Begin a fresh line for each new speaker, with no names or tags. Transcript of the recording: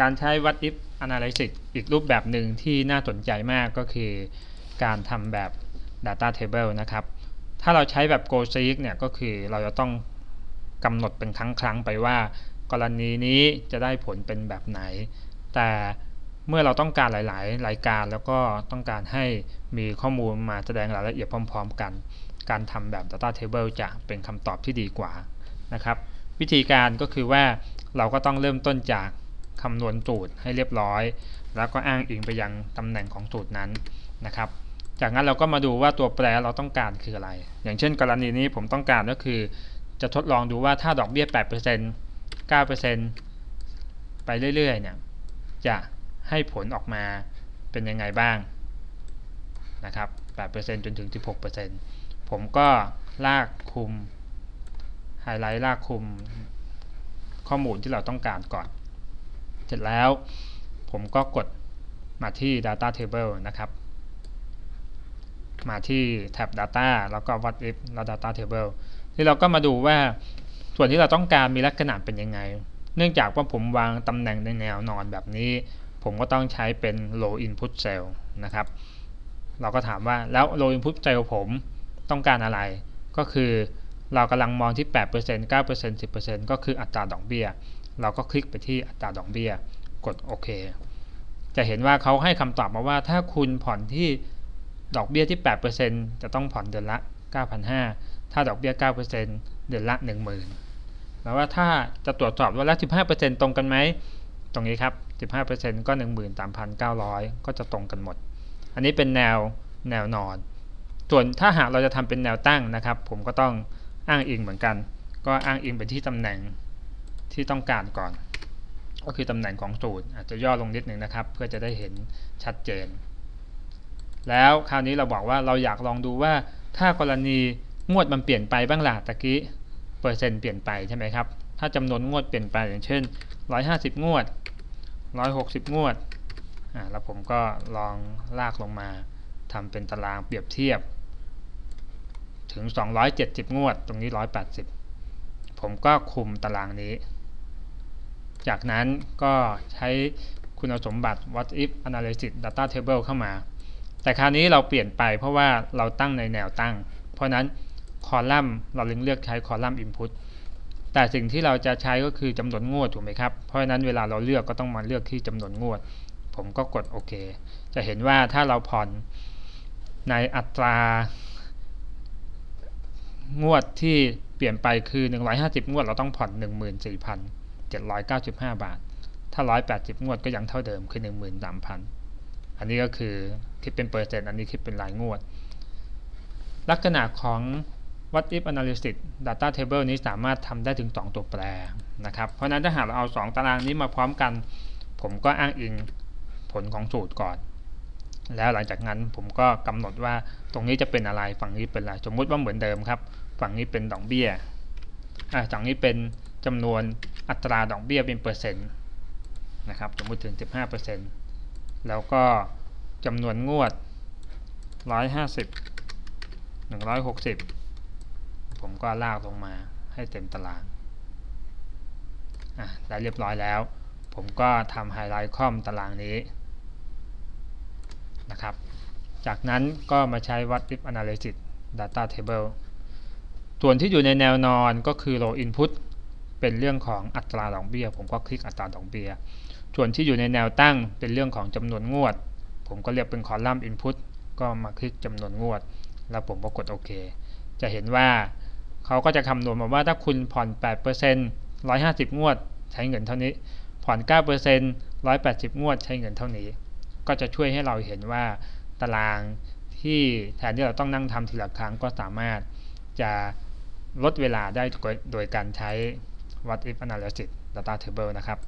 การใช้ what if analysis อีกรูปแบบหนึ่งที่น่าสนใจมากก็คือการทำแบบ data table นะครับ ถ้าเราใช้แบบ go seek เนี่ยก็คือเราจะต้องกำหนดเป็นครั้งๆไปว่า กรณีนี้จะได้ผลเป็นแบบไหน แต่เมื่อเราต้องการหลาย ๆ รายการแล้วก็ต้องการให้มีข้อมูลมาแสดงรายละเอียดพร้อม ๆ กัน การทำแบบ data table จะเป็นคำตอบที่ดีกว่านะครับ วิธีการก็คือว่าเราก็ต้องเริ่มต้นจาก คำนวณสูตรให้เรียบร้อย แล้วก็อ้างอิงไปยังตำแหน่งของสูตรนั้นนะครับ จากนั้นเราก็มาดูว่าตัวแปรเราต้องการคืออะไร อย่างเช่น กรณีนี้ผมต้องการก็คือ จะทดลองดูว่าถ้าดอกเบี้ย 8% 9%ไปเรื่อยๆเนี่ยจะให้ผลออกมาเป็นยังไงบ้างนะครับ 8%จนถึง 16%ผมก็ลากคุมไฮไลท์ลากคุมข้อมูลที่เราต้องการก่อน เสร็จแล้ว ผมก็กดมาที่ data table นะครับมาที่แท็บ data แล้วก็ what if แล้ว data table ที่เราก็มาดูว่าส่วนที่เราต้องการมีลักษณะเป็นยังไง เนื่องจากว่าผมวางตำแหน่งในแนวนอนแบบนี้ ผมก็ต้องใช้เป็น low input cell นะครับ เราก็ถามว่าแล้ว low input cell ผมต้องการอะไร ก็คือเรากำลังมองที่ 8% 9% 10%ก็คืออัตราดอกเบี้ย เราก็คลิกไปที่อัตราดอกเบี้ย กดโอเค จะเห็นว่าเขาให้คำตอบมาว่าถ้าคุณผ่อนที่ดอกเบี้ยที่ 8%จะต้องผ่อนเดือนละ 9,500 ถ้าดอกเบี้ย 9%เดือนละ 10,000แล้วว่าถ้าจะตรวจสอบว่าละ 15%ตรงกันไหม ตรงนี้ครับ 15%ก็ 13,900 ก็จะตรงกันหมด อันนี้เป็นแนวแนวนอน ส่วนถ้าหากเราจะทำเป็นแนวตั้งนะครับ ผมก็ต้องอ้างอิงเหมือนกัน ก็อ้างอิงไปที่ตำแหน่ง ที่ต้องการก่อน ก็คือตำแหน่งของสูตรอาจจะย่อลงนิดหนึ่งนะครับ เพื่อจะได้เห็นชัดเจน แล้วคราวนี้เราบอกว่าเราอยากลองดูว่าถ้ากรณีงวดมันเปลี่ยนไปบ้างล่ะตะกี้เปอร์เซ็นต์เปลี่ยนไปใช่ไหมครับ ถ้าจำนวนงวดเปลี่ยนไปอย่างเช่น 150 งวด 160 งวดอ่าแล้วผมก็ลองลากลงมาทำเป็นตารางเปรียบเทียบ ถึง 270 งวด ตรงนี้ 180 ผมก็คุมตารางนี้ จากนั้นก็ใช้คุณสมบัติ what if analysis data table เข้ามา แต่คราวนี้เราเปลี่ยนไปเพราะว่าเราตั้งในแนวตั้ง เพราะนั้นคอลัมน์เราเลือกใช้คอลัมน์ input แต่สิ่งที่เราจะใช้ก็คือจำนวนงวดถูกไหมครับ เพราะฉะนั้นเวลาเราเลือกก็ต้องมาเลือกที่จำนวนงวด ผมก็กดโอเค จะเห็นว่าถ้าเราผ่อนในอัตรางวดที่เปลี่ยนไปคือ 150 งวด เราต้องผ่อน 795 บาท ถ้า 180 งวดก็ยังเท่าเดิมคือ 13,000 อันนี้ก็คือคิดเป็นเปอร์เซ็นต์ อันนี้คิดเป็นรายงวด ลักษณะของ what if analysis data table นี้สามารถทำได้ถึง 2 ตัวแปรนะครับ เพราะนั้นถ้าหากเราเอา 2 ตารางนี้มาพร้อมกัน ผมก็อ้างอิงผลของสูตรก่อน แล้วหลังจากนั้นผมก็กำหนดว่าตรงนี้จะเป็นอะไร ฝั่งนี้เป็นอะไร สมมติว่าเหมือนเดิมครับ ฝั่งนี้เป็นดอกเบี้ย อ่าฝั่งนี้เป็นจำนวน อัตราดอกเบี้ยเป็นเปอร์เซ็นต์นะครับสมมติถึง 15%แล้วก็จำนวนงวด 150 160 ผมก็ลากลงมาให้เต็มตารางอะได้เรียบร้อยแล้ว ผมก็ทำไฮไลท์คอมตารางนี้นะครับ จากนั้นก็มาใช้ what if analysis data table ส่วนที่อยู่ในแนวนอนก็คือ low input เป็นเรื่องของอัตราดอกเบี้ย ผมก็คลิกอัตราดอกเบี้ย ส่วนที่อยู่ในแนวตั้งเป็นเรื่องของจำนวนงวด ผมก็เรียกเป็นคอลัมน์ input ก็มาคลิกจำนวนงวด แล้วผมก็กดโอเค จะเห็นว่าเขาก็จะคำนวณมาว่าถ้าคุณผ่อน 8% 150 งวด ใช้เงินเท่านี้ ผ่อน 9% 180 งวด ใช้เงินเท่านี้ ก็จะช่วยให้เราเห็นว่าตารางที่แทนที่เราต้องนั่งทำทีละครั้งก็สามารถจะลดเวลาได้โดยการใช้ what if analysis data table นะครับ